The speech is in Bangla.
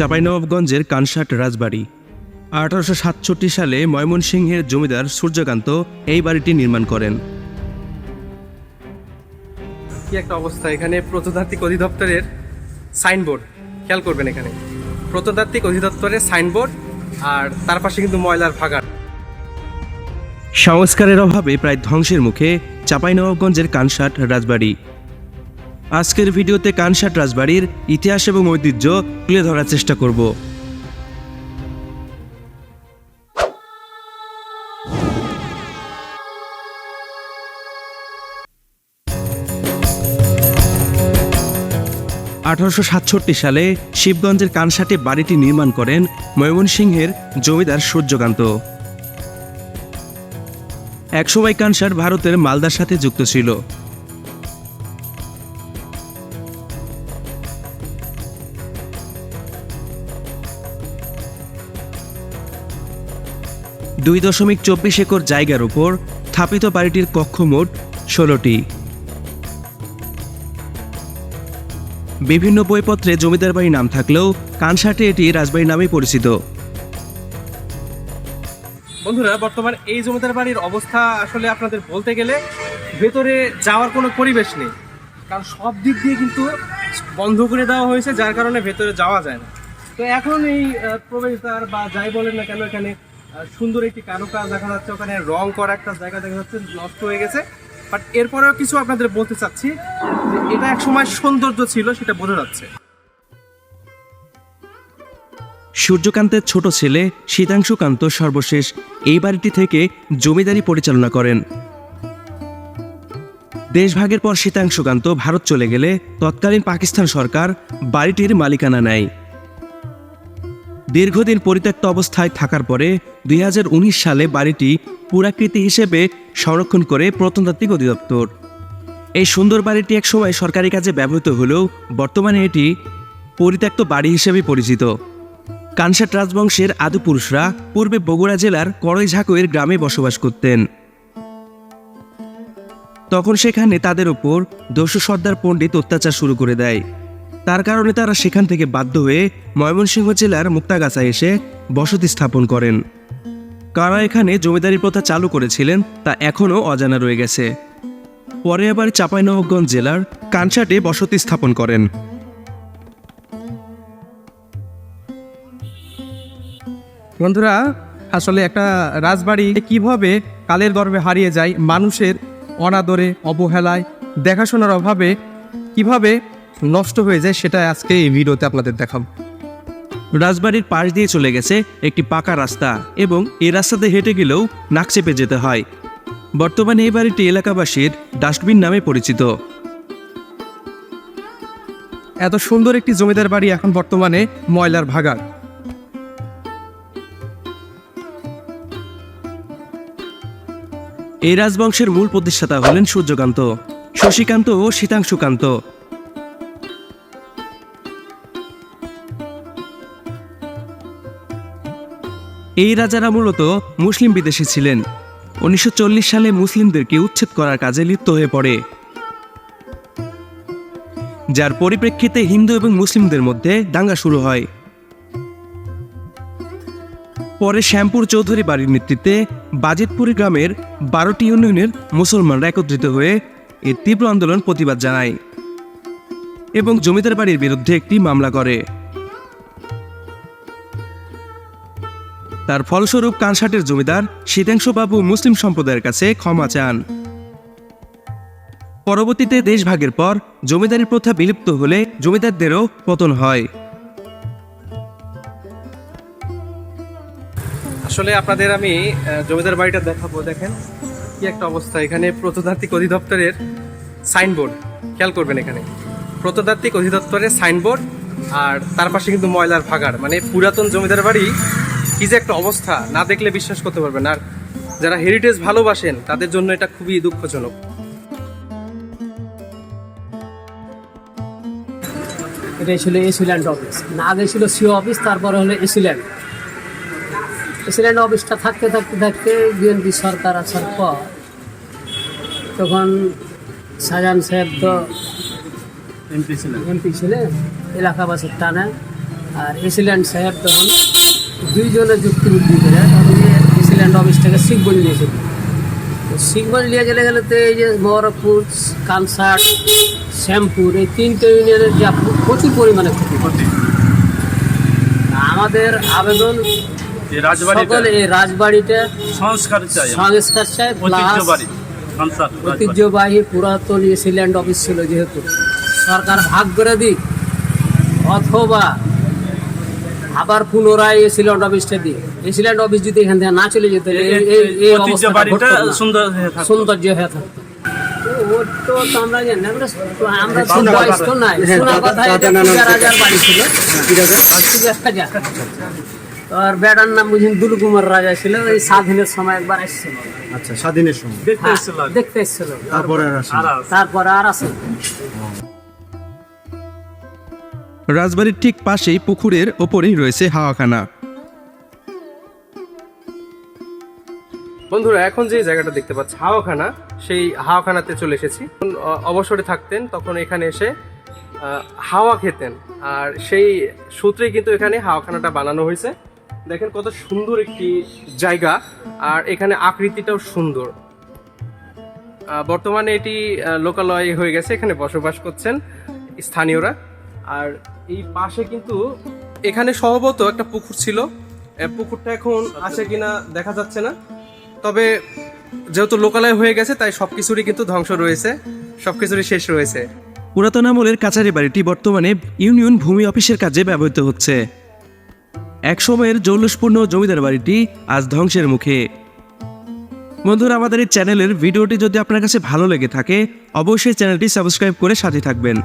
চাঁপাইনবাবগঞ্জের কানসাট রাজবাড়ি। আঠারোশো সাতষট্টি সালে ময়মনসিংহের জমিদার সূর্যকান্ত এই বাড়িটি নির্মাণ করেন। কি একটা অবস্থা এখানে প্রত্নতাত্ত্বিক অধিদপ্তরের সাইনবোর্ড খেয়াল করবেন এখানে। প্রত্নতাত্ত্বিক অধিদপ্তরের সাইনবোর্ড আর তার পাশে কিন্তু ময়লার ভাগাড়। সংস্কারের অভাবে প্রায় ধ্বংসের মুখে চাঁপাইনবাবগঞ্জের কানসাট রাজবাড়ি। আজকের ভিডিওতে কানসাট রাজবাড়ির ইতিহাস এবং ঐতিহ্য তুলে ধরার চেষ্টা করব। আঠারোশো সাতষট্টি সালে শিবগঞ্জের কানসাটে বাড়িটি নির্মাণ করেন ময়মনসিংহের জমিদার সূর্যকান্ত। একসময় কানসার ভারতের মালদার সাথে যুক্ত ছিল। দুই দশমিক চব্বিশ একর জায়গার উপর স্থাপিত বাড়িটির কক্ষ মোট ষোলোটি। বিভিন্ন বইপত্রে জমিদার বাড়ির নাম থাকলেও কানসাটে এটি রাজবাড়ি নামেই পরিচিত। বন্ধুরা, বর্তমান এই জমিদার বাড়ির অবস্থা আসলে আপনাদের বলতে গেলে ভেতরে যাওয়ার কোনো পরিবেশ নেই। কারণ সব দিক দিয়ে কিন্তু বন্ধ করে দেওয়া হয়েছে, যার কারণে ভেতরে যাওয়া যায় না। তো এখন এই প্রবেশদ্বার বা যাই বলেন না কেন এখানে সুন্দর একটি কারুকাজ দেখা যাচ্ছে। ওখানে রং করা একটা জায়গা দেখা যাচ্ছে, নষ্ট হয়ে গেছে। বাট এরপরেও কিছু আপনাদের বলতে চাচ্ছি, যে এটা এক সময় সৌন্দর্য ছিল, সেটা বোঝা যাচ্ছে। সূর্যকান্তের ছোট ছেলে শীতাংশুকান্ত সর্বশেষ এই বাড়িটি থেকে জমিদারি পরিচালনা করেন। দেশভাগের পর শীতাংশুকান্ত ভারত চলে গেলে তৎকালীন পাকিস্তান সরকার বাড়িটির মালিকানা নেয়। দীর্ঘদিন পরিত্যক্ত অবস্থায় থাকার পরে দুই হাজার উনিশ সালে বাড়িটি পুরাকৃতি হিসেবে সংরক্ষণ করে প্রত্নতাত্ত্বিক অধিদপ্তর। এই সুন্দর বাড়িটি একসময় সরকারি কাজে ব্যবহৃত হলেও বর্তমানে এটি পরিত্যক্ত বাড়ি হিসেবে পরিচিত। কানসাট রাজবংশের আদিপুরুষরা পূর্বে বগুড়া জেলার করইঝাকইয়ের গ্রামে বসবাস করতেন। তখন সেখানে তাদের ওপর দস্যু সর্দার পণ্ডিত অত্যাচার শুরু করে দেয়। তার কারণে তারা সেখান থেকে বাধ্য হয়ে ময়মনসিংহ জেলার মুক্তাগাছা এসে বসতি স্থাপন করেন। কারা এখানে জমিদারি প্রথা চালু করেছিলেন তা এখনও অজানা রয়ে গেছে। পরে আবার চাঁপাইনবাবগঞ্জ জেলার কানসাটে বসতি স্থাপন করেন। বন্ধুরা, আসলে একটা রাজবাড়ি কীভাবে কালের গর্ভে হারিয়ে যায় মানুষের অনাদরে, অবহেলায়, দেখাশোনার অভাবে, কীভাবে নষ্ট হয়ে যায় সেটা আজকে এই ভিডিওতে আপনাদের দেখাবো। রাজবাড়ির পাশ দিয়ে চলে গেছে একটি পাকা রাস্তা এবং এই রাস্তাতে হেঁটে গেলেও নাক চেপে যেতে হয়। বর্তমানে এই বাড়িটি এলাকাবাসীর ডাস্টবিন নামে পরিচিত। এত সুন্দর একটি জমিদার বাড়ি এখন বর্তমানে ময়লার ভাগার এই রাজবংশের মূল প্রতিষ্ঠাতা হলেন সূর্যকান্ত। শশীকান্ত ও শীতাংশুকান্ত। এই রাজারা মূলত মুসলিম বিদেশি ছিলেন। উনিশশো চল্লিশ সালে মুসলিমদেরকে উচ্ছেদ করার কাজে লিপ্ত হয়ে পড়ে। যার পরিপ্রেক্ষিতে হিন্দু এবং মুসলিমদের মধ্যে দাঙ্গা শুরু হয়। পরে শ্যামপুর চৌধুরী বাড়ির নেতৃত্বে বাজিতপুরি গ্রামের বারোটি ইউনিয়নের মুসলমানরা একত্রিত হয়ে এর তীব্র আন্দোলন প্রতিবাদ জানায় এবং জমিদার বাড়ির বিরুদ্ধে একটি মামলা করে। তার ফলস্বরূপ কানসাটের জমিদার শীতাংশুবাবু মুসলিম সম্প্রদায়ের কাছে ক্ষমা চান। পরবর্তীতে দেশভাগের পর জমিদারি প্রথা বিলুপ্ত হলে জমিদারদেরও পতন হয়। আসলে আপনাদের আমি জমিদার বাড়িটা দেখাবো, দেখেন কি একটা অবস্থা। এখানে প্রত্নতাত্ত্বিক অধিদপ্তরের সাইনবোর্ড, খেয়াল করবেন এখানে। প্রত্নতাত্ত্বিক অধিদপ্তরের সাইনবোর্ড আর তার পাশে কিন্তু ময়লার ভাগাড়। মানে পুরাতন জমিদার বাড়ি কি যে একটা অবস্থা না দেখলে বিশ্বাস করতে পারবেন আর যারা হেরিটেজ ভালোবাসেন তাদের জন্য এটা খুবই দুঃখজনক। এটা ছিল এসিল্যান্ড অফিস না আগে ছিল সিও অফিস তারপরে হলো এসিল্যান্ড এসিল্যান্ড অফিসটা থাকতে থাকতে থাকতে বিএনপি সরকার আসার পর তখন শাহজাহান সাহেব তো এমপি ছিলেন। এমপি ছিলেন এলাকাবাসীর টানে। আর এসিল্যান্ড সাহেব তখন দুইজনে যুক্তিবুদ্ধি করে। তখন যে এসিল্যান্ড অফিস থেকে শিখবল নিয়েছিল তো শিখবল নিয়ে গেলে গেলে তো এই যে বহরপুর কানসার্ট শ্যামপুর এই তিনটে ইউনিয়নের যা প্রচুর পরিমাণে ক্ষতি ক্ষতি আমাদের আবেদন রাজবাড়িটা এই রাজবাড়িটা সংস্কার চাই। সংস্কার চাই। ঐতিহ্যবাহী পুরাতন এসিল্যান্ড অফিস ছিল যেহেতু। সরকার ভাগ করে দিক অথবা আবার পুনরায় এসিল্যান্ড অফিসটা দিক এসিল্যান্ড অফিস যদি এখান থেকে না চলে যেত এই- এই- এই- এই অবস্থাটা সৌন্দর্য হয়ে থাকতো। আমরা জানি আমরা আমরা তো বয়স তো নাই হ্যাঁ, শোনা কথা এটা বাড়ি ছিল। পূজা আর বেড়ার নাম বুঝিন রাজা ছিল এই স্বাধীনের সময় একবার এসেছিল। আচ্ছা স্বাধীনের সময়। দেখতে হ্যাঁ, এসেছিল দেখতে এসেছিল। তারপরে আর আসেনি। আর আছে। আর আসে রাজবাড়ির ঠিক পাশেই পুকুরের ওপরেই রয়েছে হাওয়াখানা। বন্ধুরা, এখন যে জায়গাটা দেখতে পাচ্ছি, হাওয়াখানা, সেই হাওয়াখানাতে চলে এসেছি। অবসরে থাকতেন, তখন এখানে এসে হাওয়া খেতেন। আর সেই সূত্রে কিন্তু এখানে হাওয়াখানাটা বানানো হয়েছে। দেখেন কত সুন্দর একটি জায়গা, আর এখানে আকৃতিটাও সুন্দর। বর্তমানে এটি লোকালয় হয়ে গেছে, এখানে বসবাস করছেন স্থানীয়রা। আর এই পাশে কিন্তু এখানে সম্ভবত একটা পুকুর ছিল। পুকুরটা এখন আছে কিনা দেখা যাচ্ছে না। তবে যেহেতু লোকালয় হয়ে গেছে তাই সবকিছুরই কিন্তু ধ্বংস রয়েছে। সবকিছুরই শেষ রয়েছে। পুরাতন আমলের কাছারি বাড়িটি বর্তমানে ইউনিয়ন ভূমি অফিসের কাজে ব্যবহৃত হচ্ছে। এক সময়ের জৌলুসপূর্ণ জমিদার বাড়িটি আজ ধ্বংসের মুখে। বন্ধুরা আমাদের এই চ্যানেলের ভিডিওটি যদি আপনার কাছে ভালো লেগে থাকে অবশ্যই চ্যানেলটি সাবস্ক্রাইব করে সাথে থাকবেন।